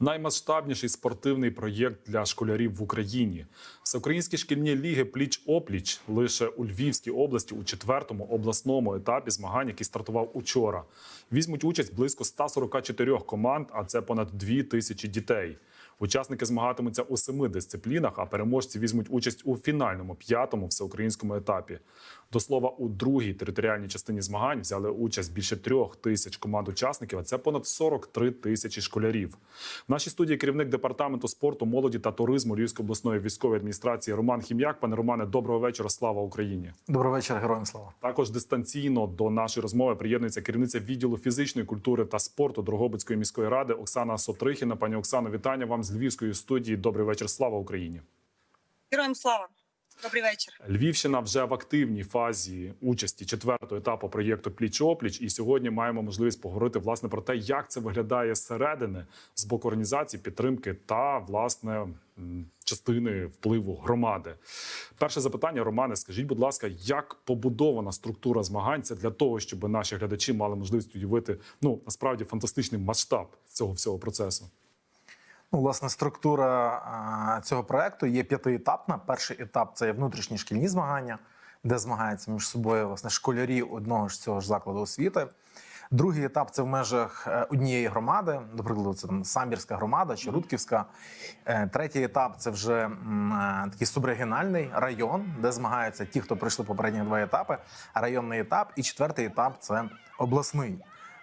Наймасштабніший спортивний проєкт для школярів в Україні. Всеукраїнські шкільні ліги пліч-опліч лише у Львівській області у четвертому обласному етапі змагань, який стартував учора. Візьмуть участь близько 144 команд, а це понад 2 тисячі дітей. Учасники змагатимуться у семи дисциплінах, а переможці візьмуть участь у фінальному п'ятому всеукраїнському етапі. До слова, у другій територіальній частині змагань взяли участь більше трьох тисяч команд учасників, а це понад 43 тисячі школярів. В нашій студії керівник департаменту спорту, молоді та туризму Львівської обласної військової адміністрації Роман Хім'як. Пане Романе, доброго вечора. Слава Україні! Добрий вечір, героям слава. Також дистанційно до нашої розмови приєднується керівниця відділу фізичної культури та спорту Дрогобицької міської ради Оксана Сотрихіна. Пані Оксано, вітання вам з Львівської студії. Добрий вечір. Слава Україні! Героям слава! Добрий вечір. Львівщина вже в активній фазі участі четвертого етапу проєкту Пліч опліч. І сьогодні маємо можливість поговорити власне про те, як це виглядає зсередини з боку організації підтримки та власне частини впливу громади. Перше запитання, Романе, скажіть, будь ласка, як побудована структура змагань Це для того, щоб наші глядачі мали можливість уявити ну насправді фантастичний масштаб цього всього процесу. Ну, власне, структура цього проекту є п'ятиетапна. Перший етап це внутрішні шкільні змагання, де змагаються між собою власне школярі одного ж цього ж закладу освіти. Другий етап це в межах е, однієї громади, до це там Самбірська громада чи Рудківська. Е, Третій етап це вже е, такий субрегіональний район, де змагаються ті, хто пройшли попередні два етапи. Районний етап, і четвертий етап це обласний.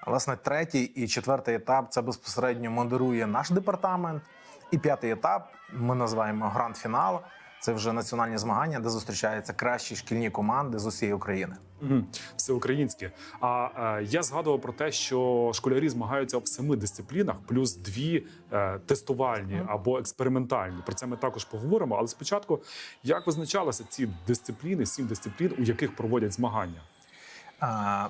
Власне, третій і четвертий етап це безпосередньо модерує наш департамент. І п'ятий етап ми називаємо гранд-фінал. Це вже національні змагання, де зустрічаються кращі шкільні команди з усієї України. Угу. Всеукраїнське. А е, я згадував про те, що школярі змагаються в семи дисциплінах, плюс дві е, тестувальні або експериментальні. Про це ми також поговоримо. Але спочатку, як визначалися ці дисципліни, сім дисциплін, у яких проводять змагання? Е,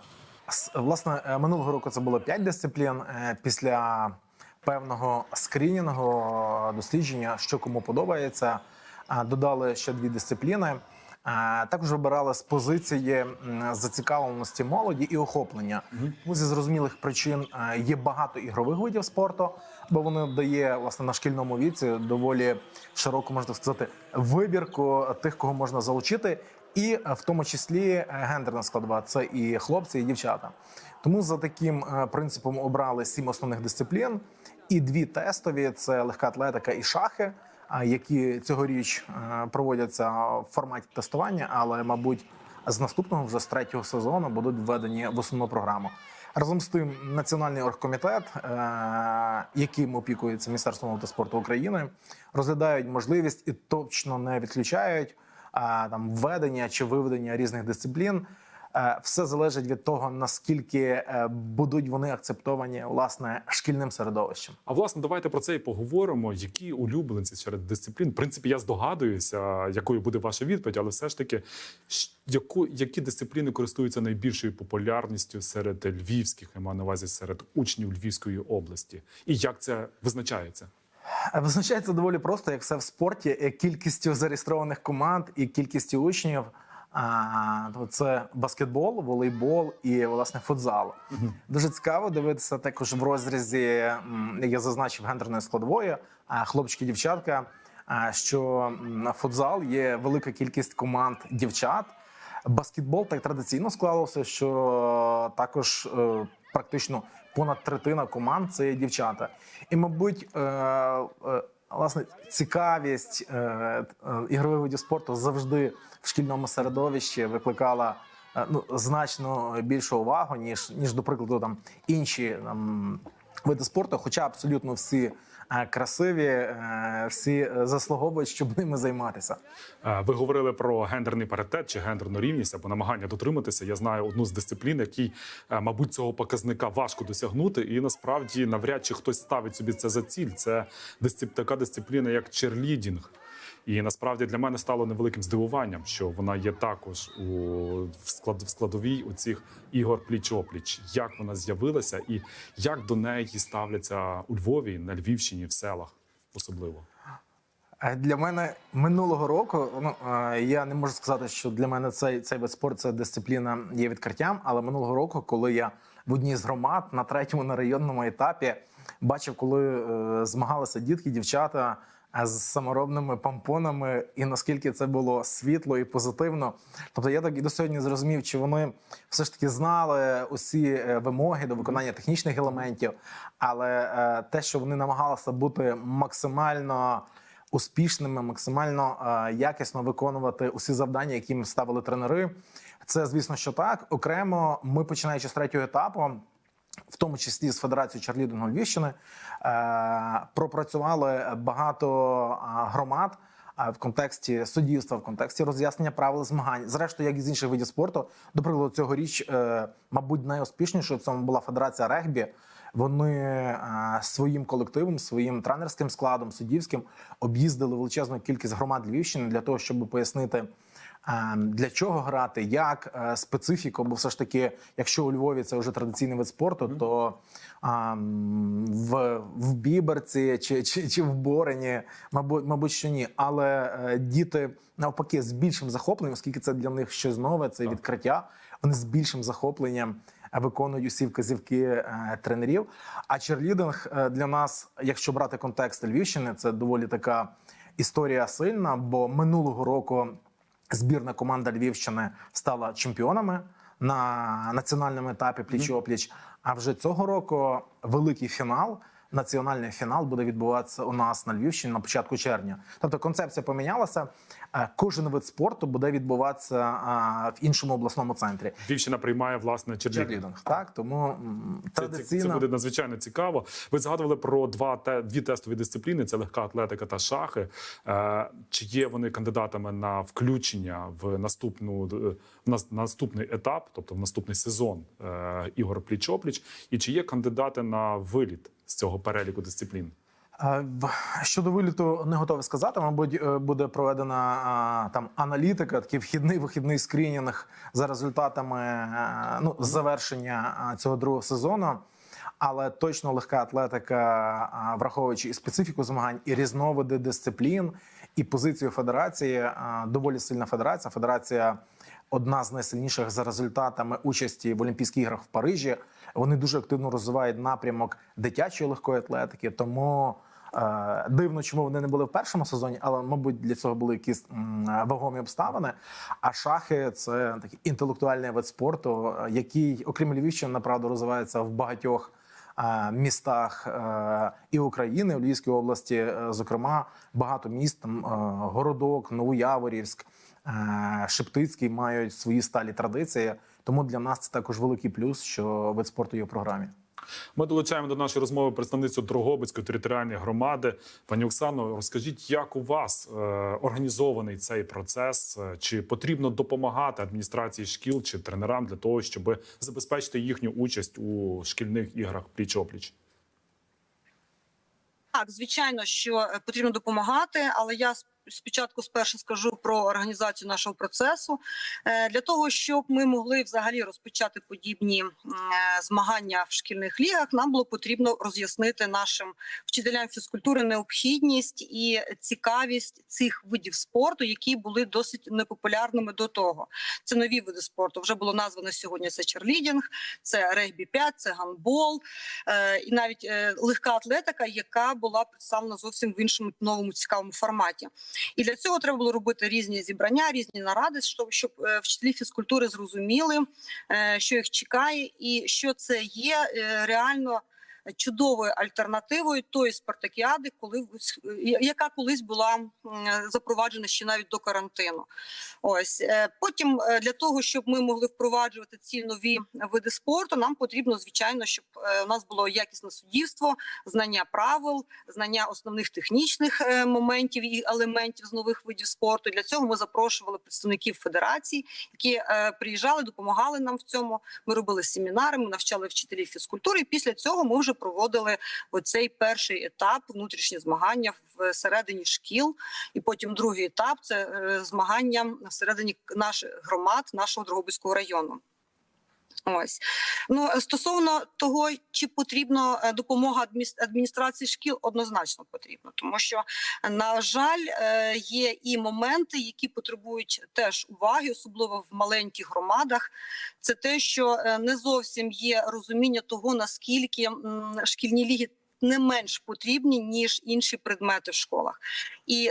Власне, е, минулого року це було 5 дисциплін. Е, Після певного скринінгового дослідження, що кому подобається, е, додали ще дві дисципліни. Е, Також вибирали з позиції зацікавленості молоді і охоплення. Тому зі зрозумілих причин е, є багато ігрових видів спорту, бо воно дає власне на шкільному віці доволі широку, можна сказати, вибірку тих, кого можна залучити, і е, в тому числі е, гендерна складова це і хлопці, і дівчата. Тому за таким е, принципом обрали сім основних дисциплін і дві тестові: це легка атлетика і шахи, які цьогоріч проводяться в форматі тестування, але, мабуть, з наступного вже з третього сезону будуть введені в основну програму. Разом з тим, Національний оргкомітет, яким опікується Міністерство молоді та спорту України, розглядають можливість і точно не відключають там введення чи виведення різних дисциплін. Е, Все залежить від того, наскільки е, будуть вони акцептовані власне шкільним середовищем. А власне, давайте про це і поговоримо. Які улюбленці серед дисциплін? В принципі, я здогадуюся, якою буде ваша відповідь, але все ж таки, яку, які дисципліни користуються найбільшою популярністю серед львівських, я маю на увазі серед учнів Львівської області, і як це визначається? Визначається доволі просто, як все в спорті, е, кількістю зареєстрованих команд і кількістю учнів. Це баскетбол, волейбол і власне футзал. Дуже цікаво дивитися також в розрізі, як я зазначив, гендерної складової, хлопчики, дівчатка. Що на футзал є велика кількість команд дівчат. Баскетбол так традиційно склалося, що також е, практично понад третина команд це є дівчата. І, мабуть, е, е, власне цікавість е, е, ігрових видів спорту завжди в шкільному середовищі викликала е, ну, значно більшу увагу, ніж, ніж до прикладу, там інші там, види спорту, хоча абсолютно всі е, красиві, е, всі е, заслуговують, щоб ними займатися. Ви говорили про гендерний паритет чи гендерну рівність або намагання дотриматися. Я знаю одну з дисциплін, якій, мабуть, цього показника важко досягнути, і насправді навряд чи хтось ставить собі це за ціль. Це така дисципліна, як черлідінг. І насправді для мене стало невеликим здивуванням, що вона є також у в склад в складовій у цих ігор пліч-опліч. Як вона з'явилася, і як до неї ставляться у Львові, на Львівщині, в селах особливо. Е, Для мене минулого року, ну е, я не можу сказати, що для мене цей, цей вид спорту, ця дисципліна є відкриттям. Але минулого року, коли я в одній з громад на третьому на районному етапі. Бачив, коли е, змагалися дітки, дівчата з саморобними помпонами, і наскільки це було світло і позитивно. Тобто я так і до сьогодні зрозумів, чи вони все ж таки знали усі е, вимоги до виконання технічних елементів, але е, те, що вони намагалися бути максимально успішними, максимально е, якісно виконувати усі завдання, які їм ставили тренери. Це звісно, що так. Окремо, ми починаючи з третього етапу. В тому числі з Федерацією Чарлідингу Львівщини е, пропрацювали багато громад в контексті суддівства, в контексті роз'яснення правил змагань. Зрештою, як і з інших видів спорту, до прикладу, цьогоріч, е, мабуть, найуспішнішою в цьому була Федерація регбі. Вони е, своїм колективом, своїм тренерським складом, суддівським об'їздили величезну кількість громад Львівщини для того, щоб пояснити. Е, Для чого грати, як е, специфіку, бо все ж таки, якщо у Львові це вже традиційний вид спорту, то а, в, в Біберці чи, чи, чи в Борені, мабуть, мабуть, що ні. Але е, діти навпаки з більшим захопленням, оскільки це для них щось нове, це відкриття. Вони з більшим захопленням е, виконують усі вказівки тренерів. А черлідинг для нас, якщо брати контекст Львівщини, це доволі така історія сильна, бо минулого року збірна команда Львівщини стала чемпіонами на національному етапі пліч-опліч. А вже цього року великий фінал. Національний фінал буде відбуватися у нас на Львівщині на початку червня. Тобто концепція помінялася. Е, Кожен вид спорту буде відбуватися е, в іншому обласному центрі. Львівщина приймає власне черлідинг. Черлідинг, так тому м, Це, це, це традиційно буде надзвичайно цікаво. Ви згадували про два те, дві тестові дисципліни: це легка атлетика та шахи. Е, чи є вони кандидатами на включення в наступну нас- наступний етап, тобто в наступний сезон ігор пліч-опліч? І чи є кандидати на виліт з цього переліку дисциплін? Щодо виліту не готовий сказати. Мабуть, е, буде проведена там аналітика, такий вхідний вихідний скринінг за результатами е, ну, завершення цього другого сезону. Але точно легка атлетика, враховуючи і специфіку змагань, і різновиди дисциплін, і позицію федерації, доволі сильна федерація. Федерація одна з найсильніших за результатами участі в Олімпійських іграх в Парижі. Вони дуже активно розвивають напрямок дитячої легкої атлетики. Тому е, дивно, чому вони не були в першому сезоні, але мабуть для цього були якісь вагомі обставини. А шахи це такий інтелектуальний вид спорту, який, окрім Львівщини, направду розвивається в багатьох. е, Містах е, і України, в Львівській області, е, зокрема, багато міст, там, Городок, Новояворівськ, Шептицький мають свої сталі традиції. Тому для нас це також великий плюс, що вид спорту є в програмі. Ми долучаємо до нашої розмови представницю Дрогобицької територіальної громади. Пані Оксано, розкажіть, як у вас е, організований цей процес? Е, Чи потрібно допомагати адміністрації шкіл чи тренерам для того, щоб забезпечити їхню участь у шкільних іграх пліч-опліч? Так, звичайно, що е, потрібно допомагати, але я спочатку спершу скажу про організацію нашого процесу Е, для того, щоб ми могли взагалі розпочати подібні е, змагання в шкільних лігах. Нам було потрібно роз'яснити нашим вчителям фізкультури необхідність і цікавість цих видів спорту, які були досить непопулярними до того. Це нові види спорту. Вже було названо сьогодні. Це черлідінг, це регбі 5 це гандбол е, і навіть легка атлетика, яка була представлена зовсім в іншому новому цікавому форматі. І для цього треба було робити різні зібрання, різні наради, щоб, щоб е, вчителі фізкультури зрозуміли, е, що їх чекає, і що це є е, реально. Чудовою альтернативою тої спартакіади, коли яка колись була запроваджена ще навіть до карантину. Ось е, потім е, для того, щоб ми могли впроваджувати ці нові види спорту, нам потрібно звичайно, щоб е, у нас було якісне суддівство, знання правил, знання основних технічних моментів і елементів з нових видів спорту. Для цього ми запрошували представників федерацій, які приїжджали, допомагали нам в цьому. Ми робили семінари, ми навчали вчителів фізкультури. І після цього ми вже проводили оцей перший етап внутрішні змагання всередині шкіл. І потім другий етап це е, змагання всередині наших громад, нашого Дрогобицького району. Ось ну е, стосовно того, чи потрібна е, допомога адміністрації шкіл, однозначно потрібно, тому що на жаль, е, є і моменти, які потребують теж уваги, особливо в маленьких громадах. Це те, що е, не зовсім є розуміння того, наскільки шкільні ліги. Не менш потрібні ніж інші предмети в школах, і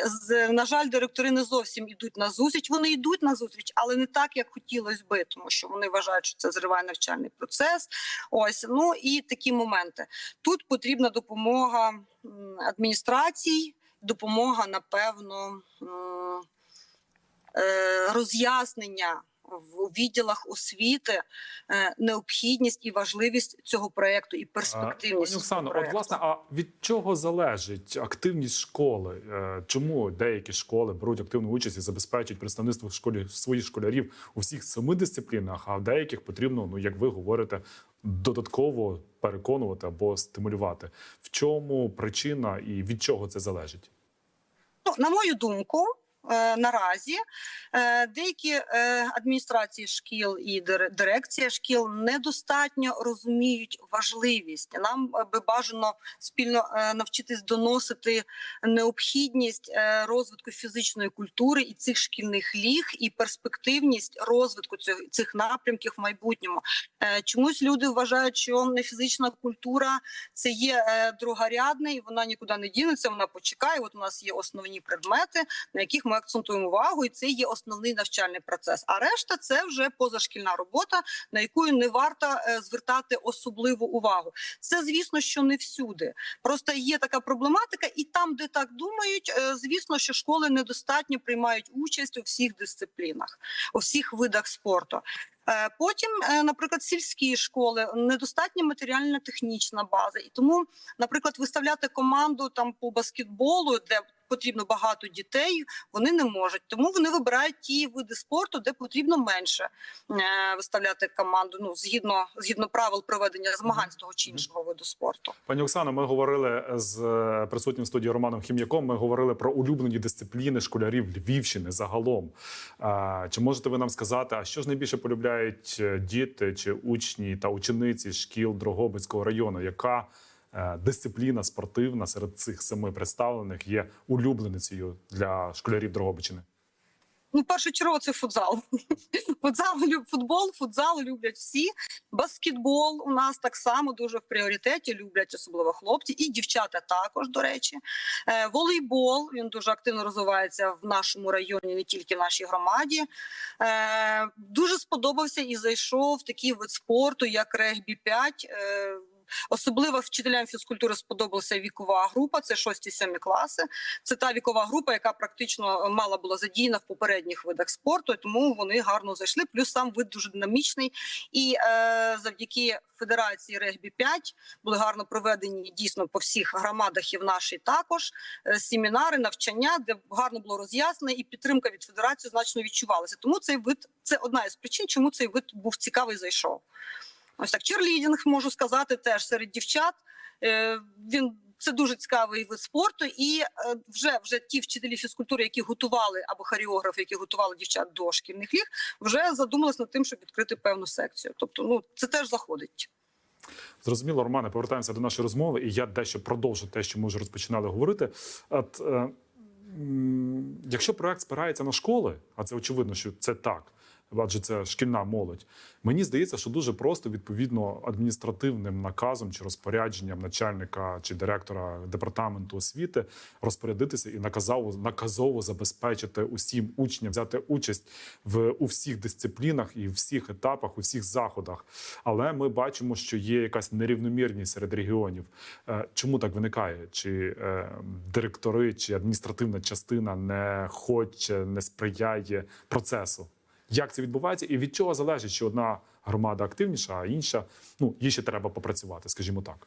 на жаль, директори не зовсім йдуть на зустріч. Вони йдуть на зустріч, але не так, як хотілося би, тому що вони вважають, що це зриває навчальний процес. Ось ну і такі моменти. Тут потрібна допомога адміністрацій, допомога, напевно, е, роз'яснення в відділах освіти, е, необхідність і важливість цього проекту і перспективність. Пані Оксано, от власне, а від чого залежить активність школи? Е, Чому деякі школи беруть активну участь і забезпечують представництво в школі своїх школярів у всіх семи дисциплінах, а в деяких потрібно, ну як ви говорите, додатково переконувати або стимулювати? В чому причина і від чого це залежить? Ну, на мою думку, наразі е, деякі е, адміністрації шкіл і дирекція шкіл недостатньо розуміють важливість. Нам е, би бажано спільно е, навчитись доносити необхідність е, розвитку фізичної культури і цих шкільних ліг, і перспективність розвитку цих, напрямків в майбутньому. Е, Чомусь люди вважають, що не фізична культура це є е, другорядне, і вона нікуди не дінеться. Вона почекає. От у нас є основні предмети, на яких ми акцентуємо увагу, і це є основний навчальний процес. А решта це вже позашкільна робота, на яку не варто е, звертати особливу увагу. Це звісно, що не всюди. Просто є така проблематика, і там, де так думають, е, звісно, що школи недостатньо приймають участь у всіх дисциплінах, у всіх видах спорту. Е, Потім, наприклад, сільські школи недостатня матеріально-технічна база, і тому, наприклад, виставляти команду там по баскетболу, де потрібно багато дітей, вони не можуть. Тому вони вибирають ті види спорту, де потрібно менше е, виставляти команду. Ну згідно згідно правил проведення змагань з того чи іншого виду спорту. Пані Оксано, ми говорили з е, присутнім студії Романом Хім'яком. Ми говорили про улюблені дисципліни школярів Львівщини загалом. Чи можете ви нам сказати, а що ж найбільше полюбляють е, діти чи учні та учениці шкіл Дрогобицького району? Яка дисципліна спортивна серед цих семи представлених є улюбленицею для школярів Дрогобичини? Ну, першочергово це футзал. Футзал футбол, футзал люблять всі. Баскетбол у нас так само дуже в пріоритеті. Люблять особливо хлопці, і дівчата також, до речі. Е, волейбол він дуже активно розвивається в нашому районі, не тільки в нашій громаді. Е, дуже сподобався і зайшов такий вид спорту, як регбі 5 Е, Особливо вчителям фізкультури сподобалася вікова група, це 6-7 класи. Це та вікова група, яка практично мала була задіяна в попередніх видах спорту, тому вони гарно зайшли. Плюс сам вид дуже динамічний. І е, завдяки Федерації регбі 5 були гарно проведені дійсно по всіх громадах і в нашій також е, семінари, навчання, де гарно було роз'яснено, і підтримка від федерації значно відчувалася. Тому цей вид це одна із причин, чому цей вид був цікавий. Зайшов. Ось так, черлідінг можу сказати теж серед дівчат. Е, Він це дуже цікавий вид спорту, і е, вже вже ті вчителі фізкультури, які готували або хореографи, які готували дівчат до шкільних ліг, вже задумались над тим, щоб відкрити певну секцію. Тобто, ну це теж заходить. Зрозуміло, Романе, повертаємося до нашої розмови, і я дещо продовжу те, що ми вже розпочинали говорити. От, е, якщо проект спирається на школи, а це очевидно, що це так, адже це шкільна молодь. Мені здається, що дуже просто відповідно адміністративним наказом чи розпорядженням начальника чи директора департаменту освіти розпорядитися і наказово, наказово забезпечити усім учням взяти участь в у всіх дисциплінах і всіх етапах, у всіх заходах. Але ми бачимо, що є якась нерівномірність серед регіонів. Е, Чому так виникає? Чи е, директори, чи адміністративна частина не хоче, не сприяє процесу? Як це відбувається, і від чого залежить, що одна громада активніша, а інша ну їй ще треба попрацювати, скажімо так.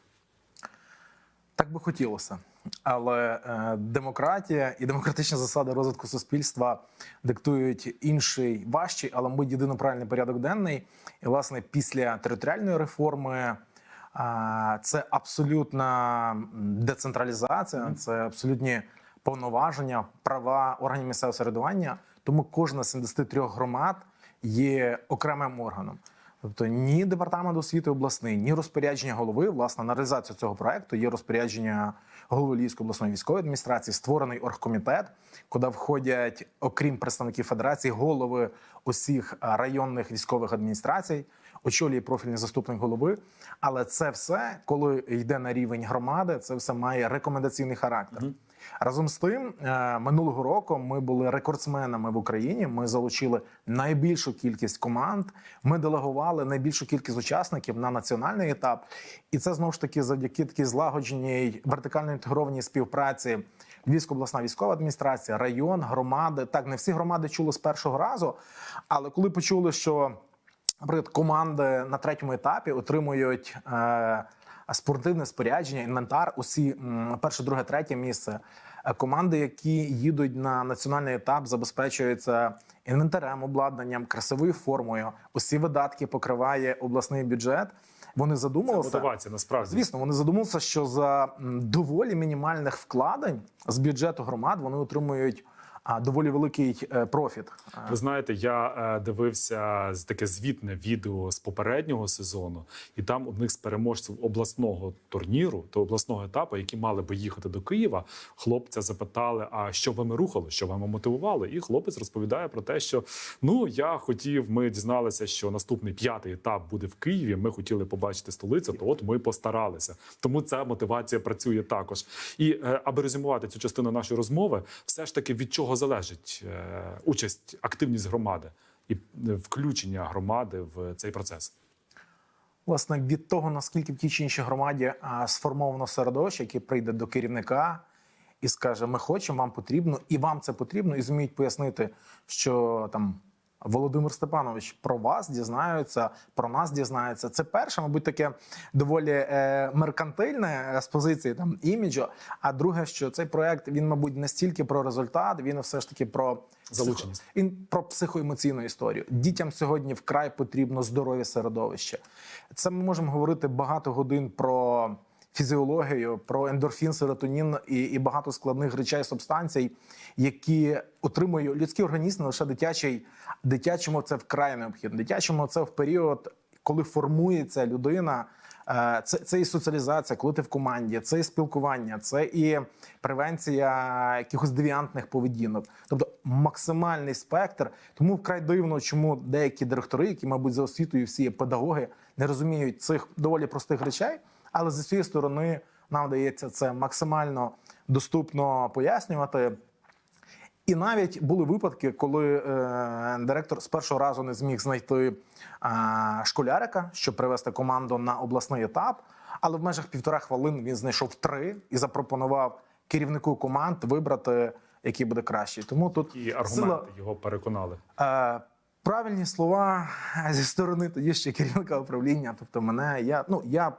Так би хотілося. Але е, демократія і демократичні засади розвитку суспільства диктують інший важчий, але мабуть єдино правильний порядок денний. І, власне, після територіальної реформи е, це абсолютна децентралізація, це абсолютні повноваження, права органів місцевого самоврядування. Тому кожна з 73 громад є окремим органом. Тобто ні департамент освіти обласний, ні розпорядження голови. Власне, на реалізацію цього проекту є розпорядження голови Львівської обласної військової адміністрації, створений оргкомітет, куди входять, окрім представників федерації, голови усіх районних військових адміністрацій, очолює профільний заступник голови. Але це все, коли йде на рівень громади, це все має рекомендаційний характер. Разом з тим, е, минулого року ми були рекордсменами в Україні. Ми залучили найбільшу кількість команд. Ми делегували найбільшу кількість учасників на національний етап, і це знову ж таки завдяки такій злагодженій вертикально інтегрованій співпраці. Львівська обласна військова адміністрація, район, громади. Так, не всі громади чули з першого разу, але коли почули, що наприклад, команди на третьому етапі отримують е, спортивне спорядження, інвентар, усі перше, друге, третє місце. Е, Команди, які їдуть на національний етап, забезпечуються інвентарем, обладнанням, красивою формою. Усі видатки покриває обласний бюджет. Вони Це задумалися. мотивація насправді. Звісно, вони задумалися, що за доволі мінімальних вкладень з бюджету громад вони отримують доволі великий е, профіт. Ви знаєте, я е, дивився таке звітне відео з попереднього сезону, і там одних з переможців обласного турніру, то обласного етапу, які мали би їхати до Києва, хлопця запитали: а що вами рухало, що вами мотивувало? І хлопець розповідає про те, що ну я хотів, ми дізналися, що наступний п'ятий етап буде в Києві. Ми хотіли побачити столицю, то от ми постаралися. Тому ця мотивація працює також. І е, аби резюмувати цю частину нашої розмови, все ж таки від чого залежить е, участь, активність громади і е, включення громади в цей процес. Власне, від того, наскільки в тій чи іншій громаді сформовано середовище, яке прийде до керівника і скаже: Ми хочемо, вам потрібно, і вам це потрібно, і зуміють пояснити, що там. Володимир Степанович про вас дізнаються, про нас дізнаються. Це перше, мабуть, таке доволі е, меркантильне е, з позиції там іміджу. А друге, що цей проект він, мабуть, не стільки про результат, він все ж таки про Залученість. він про психоемоційну історію. Дітям сьогодні вкрай потрібно здорове середовище. Це ми можемо говорити багато годин про фізіологію, про ендорфін, серотонін і, і багато складних речей, субстанцій, які отримує людський організм, не лише дитячий. Дитячому це вкрай необхідно. Дитячому це в період, коли формується людина. Е, Це, це і соціалізація, коли ти в команді, це і спілкування, це і превенція якихось девіантних поведінок, тобто максимальний спектр. Тому вкрай дивно, чому деякі директори, які, мабуть, за освітою всі педагоги, не розуміють цих доволі простих речей. Але з цієї сторони нам вдається це максимально доступно пояснювати. І навіть були випадки, коли е, директор з першого разу не зміг знайти е, школярика, щоб привести команду на обласний етап. Але в межах півтора хвилин він знайшов три і запропонував керівнику команд вибрати, який буде кращий. Тому тут І аргументи його переконали. Е, правильні слова зі сторони тоді ще керівника управління. Тобто, мене я ну я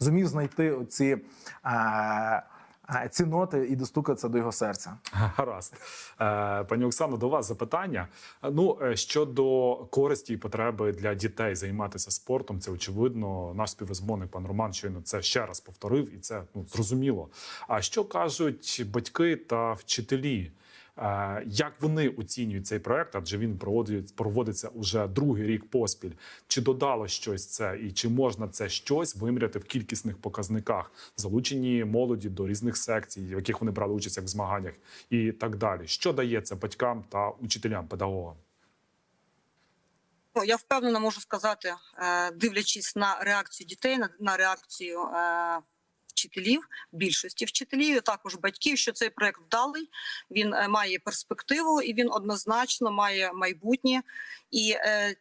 зумів знайти. Е, е, ці ноти і достукатися до його серця. Гаразд, Е, пані Оксано, до вас запитання. Ну щодо користі і потреби для дітей займатися спортом, це очевидно. Наш співрозмовник пан Роман щойно це ще раз повторив, і це ну зрозуміло. А що кажуть батьки та вчителі? Е, Як вони оцінюють цей проект? Адже він проводить, проводиться уже другий рік поспіль. Чи додало щось це, і чи можна це щось виміряти в кількісних показниках, залучені молоді до різних секцій, в яких вони брали участь як в змаганнях, і так далі? Що дає це батькам та учителям, педагогам? Ну, я впевнена можу сказати, е, дивлячись на реакцію дітей, на, реакцію е, вчителів, більшості вчителів, і також батьків, що цей проект вдалий, він е, має перспективу і він однозначно має майбутнє. І е,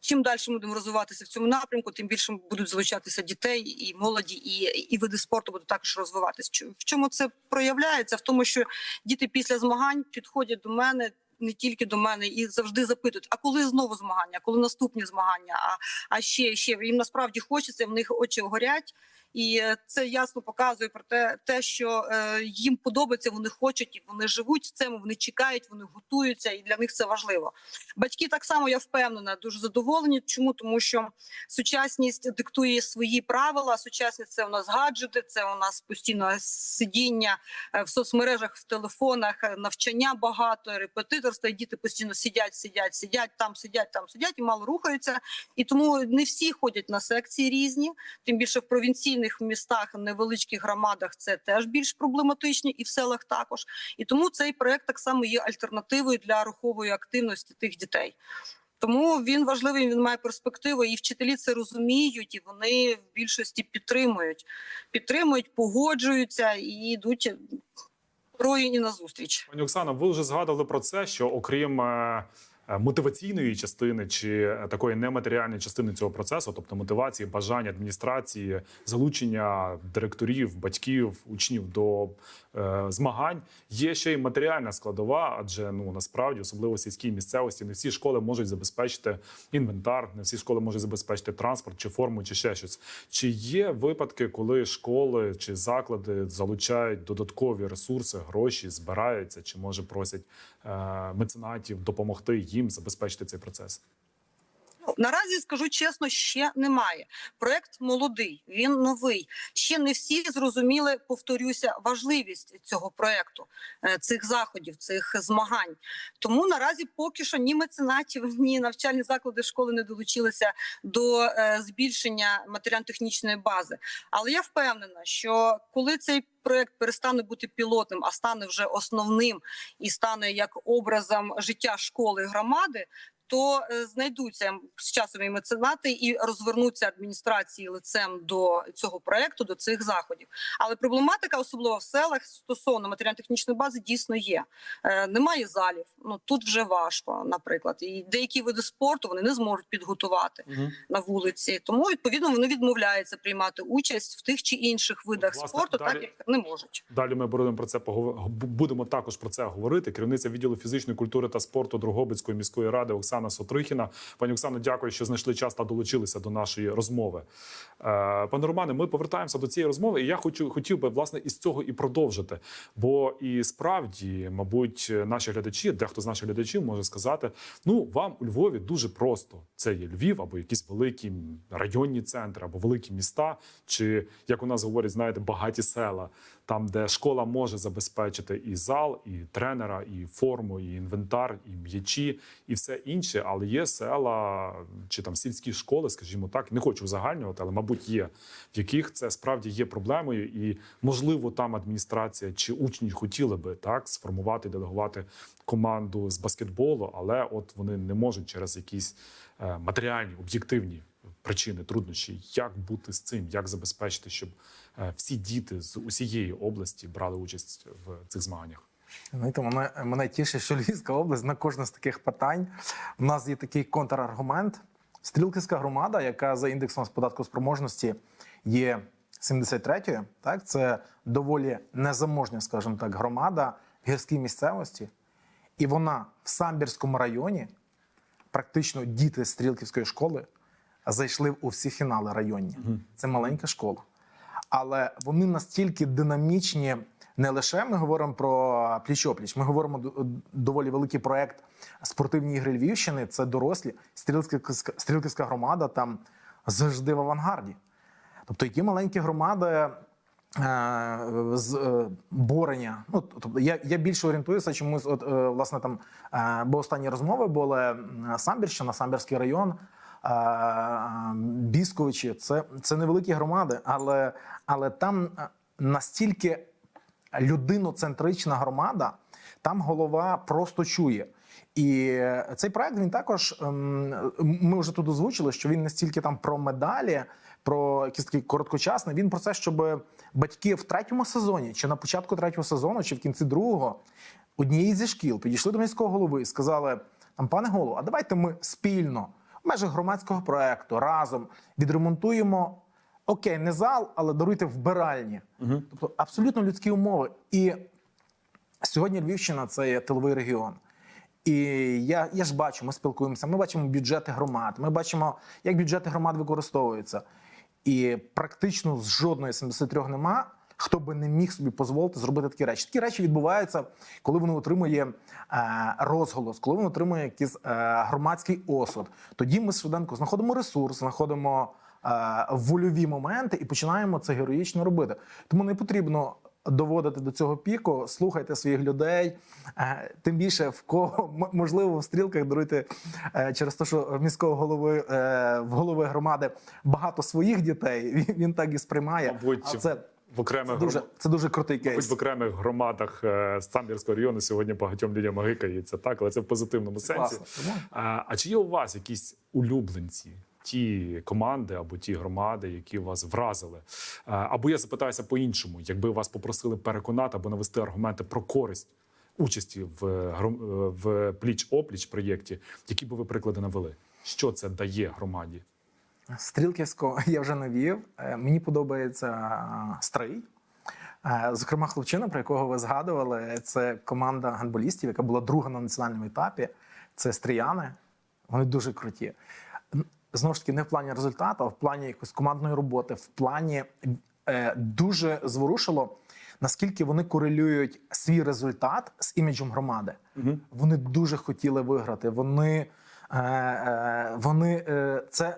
чим далі ми будемо розвиватися в цьому напрямку, тим більше будуть залучатися дітей і молоді, і, і види спорту будуть також розвиватися. В чому це проявляється? В тому, що діти після змагань підходять до мене. Не тільки до мене і завжди запитують: а коли знову змагання, коли наступні змагання? А, а ще ще їм насправді хочеться, в них очі горять, і е, це ясно показує про те, те що е, їм подобається, вони хочуть і вони живуть в цьому. Вони чекають, вони готуються, і для них це важливо. Батьки так само я впевнена, дуже задоволені. Чому тому, що сучасність диктує свої правила. Сучасність це у нас гаджети, це у нас постійно сидіння е, в соцмережах, в телефонах, навчання багато, репетиторство. І діти постійно сидять, сидять, сидять, там сидять, там сидять і мало рухаються. І тому не всі ходять на секції різні. Тим більше в провінційних містах, невеличких громадах це теж більш проблематичні, і в селах також. І тому цей проект так само є альтернативою для рухової активності тих дітей. Тому він важливий, він має перспективу, і вчителі це розуміють, і вони в більшості підтримують, підтримують, погоджуються і йдуть рою і назустріч. Пані Оксана, ви вже згадували про це, що окрім е, мотиваційної частини чи е, такої нематеріальної частини цього процесу, тобто мотивації, бажання адміністрації, залучення директорів, батьків, учнів до е, змагань, є ще й матеріальна складова, адже ну насправді, особливо в сільській місцевості, не всі школи можуть забезпечити інвентар, не всі школи можуть забезпечити транспорт чи форму, чи ще щось. Чи є випадки, коли школи чи заклади залучають додаткові ресурси, гроші, збираються, чи може просять е, меценатів допомогти їм забезпечити цей процес? Наразі скажу чесно, ще немає. Проект молодий, він новий. Ще не всі зрозуміли, повторюся, важливість цього проекту, е, цих заходів, цих змагань. Тому наразі поки що ні меценатів, ні навчальні заклади школи не долучилися до е, збільшення матеріально-технічної бази. Але я впевнена, що коли цей проект перестане бути пілотним, а стане вже основним і стане як образом життя школи громади, то е, знайдуться з часом і меценати і розвернуться адміністрації лицем до цього проекту, до цих заходів. Але проблематика, особливо в селах, стосовно матеріально-технічної бази, дійсно є. Е, немає залів. Ну тут вже важко, наприклад, і деякі види спорту вони не зможуть підготувати на вулиці. Тому відповідно вони відмовляються приймати участь в тих чи інших видах Власне, спорту, далі- так як не можуть. Далі ми будемо про це поговор- будемо також про це говорити. Керівниця відділу фізичної культури та спорту Дрогобицької міської ради Оксана Сотрихіна. Пані Оксано, дякую, що знайшли час та долучилися до нашої розмови. Е, Пане Романе, ми повертаємося до цієї розмови, і я хочу хотів би власне із цього і продовжити. Бо і справді, мабуть, наші глядачі, дехто з наших глядачів може сказати: ну вам у Львові дуже просто. Це є Львів або якісь великі районні центри, або великі міста, чи як у нас говорять, знаєте, багаті села там, де школа може забезпечити і зал, і тренера, і форму, і інвентар, і м'ячі, і все інше. Але є села чи там сільські школи, скажімо так, не хочу узагальнювати, але мабуть є, в яких це справді є проблемою, і можливо там адміністрація чи учні хотіли би так сформувати, делегувати команду з баскетболу, але от вони не можуть через якісь е, матеріальні об'єктивні причини, труднощі, як бути з цим, як забезпечити, щоб е, всі діти з усієї області брали участь в цих змаганнях. Знаєте, мене, мене тішить, що Львівська область на кожне з таких питань. У нас є такий контраргумент. Стрілківська громада, яка за індексом з податку спроможності є 73-ю, так це доволі незаможня, скажімо так, громада в гірській місцевості. І вона в Самбірському районі, практично діти Стрілківської школи, зайшли у всі фінали районні. Це маленька школа. Але вони настільки динамічні. Не лише ми говоримо про пліч-опліч, ми говоримо доволі великий проект спортивні ігри Львівщини. Це дорослі стрілківська, стрілківська громада там завжди в авангарді. Тобто, які маленькі громади е, з е, борення. Ну тобто, я, я більше орієнтуюся чомусь, от е, власне там, е, бо останні розмови були Самбірщина, Самбірський район. Бісковичі, це, це невеликі громади, але, але там настільки людиноцентрична громада, там голова просто чує. І цей проект він також ем, ми вже тут озвучили, що він не стільки там про медалі, про якісь такі короткочасний. Він про це, щоб батьки в третьому сезоні, чи на початку третього сезону, чи в кінці другого, однієї зі шкіл підійшли до міського голови і сказали: там, пане голову, а давайте ми спільно в межах громадського проекту разом відремонтуємо. Окей, не зал, але даруйте вбиральні. Тобто абсолютно людські умови. І сьогодні Львівщина це є тиловий регіон. І я, я ж бачу, ми спілкуємося, ми бачимо бюджети громад, ми бачимо, як бюджети громад використовуються. І практично з жодної 73 нема. Хто би не міг собі дозволити зробити такі речі? Такі речі відбуваються, коли воно отримує е, розголос, коли воно отримує якийсь е, громадський осуд. Тоді ми швиденько знаходимо ресурс, знаходимо е, вольові моменти і починаємо це героїчно робити. Тому не потрібно доводити до цього піку. Слухайте своїх людей. Тим більше в кого можливо в стрілках даруйте через те, що в міського голови в голови громади багато своїх дітей. Він, так і сприймає. А це, В окремих це дуже гром- це дуже крутий Мабуть, кейс. в окремих громадах е, Самбірського району сьогодні багатьом людям гикається так, але це в позитивному сенсі. Класно. А, а чи є у вас якісь улюбленці? Ті команди або ті громади, які вас вразили, або я запитаюся по-іншому, якби вас попросили переконати або навести аргументи про користь участі в, гром- е, в пліч опліч проєкті, які би ви приклади навели? Що це дає громаді? Стрілківського я вже навів. Е, Мені подобається е, стрий. Е, Зокрема, хлопчина, про якого ви згадували, це команда гандболістів, яка була друга на національному етапі. Це стріяни. Вони дуже круті. Знову ж таки, не в плані результату, а в плані якоїсь командної роботи, в плані е, дуже зворушило, наскільки вони корелюють свій результат з іміджем громади. Вони дуже хотіли виграти. Вони, вони е, це,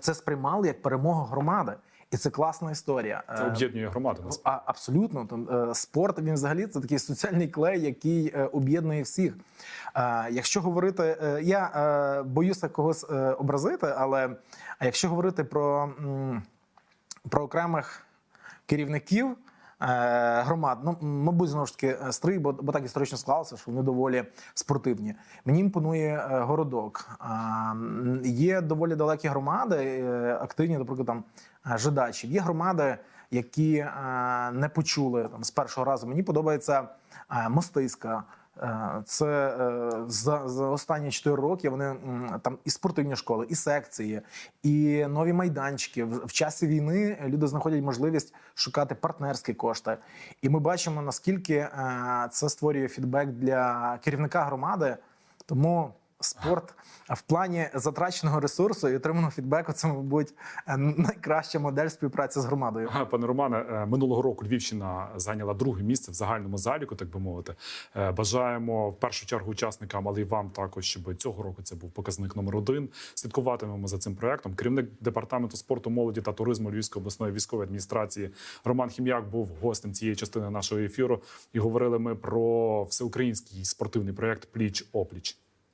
це сприймали як перемогу громади. І це класна історія. Це Е, об'єднує громаду. а, абсолютно. Там, е, спорт він взагалі це такий соціальний клей, який е, об'єднує всіх. Е, якщо говорити, е, я е, боюся когось е, образити, але якщо говорити про, про окремих керівників. Е, Громад, ну мабуть, знову ж таки е, стрий, бо, бо так історично склалося, що вони доволі спортивні. Мені імпонує е, городок. Є доволі далекі громади, активні, наприклад, там жидачів. Є громади, які не почули там з першого разу. Мені подобається мостиська. Е, Це е, за, за останні 4 роки вони там і спортивні школи, і секції, і нові майданчики. В, в часі війни люди знаходять можливість шукати партнерські кошти. І ми бачимо, наскільки е, це створює фідбек для керівника громади. Тому спорт в плані затраченого ресурсу і отриманого фідбеку це, мабуть, е, найкраща модель співпраці з громадою. Пане Романе, е, минулого року Львівщина зайняла друге місце в загальному заліку, так би мовити. Е, Бажаємо в першу чергу учасникам, але й вам також, щоб цього року це був показник номер один. Слідкуватимемо за цим проектом. Керівник департаменту спорту, молоді та туризму Львівської обласної військової адміністрації Роман Хім'як був гостем цієї частини нашого ефіру. І говорили ми про всеукраїнський спортивний проект Пліч опліч.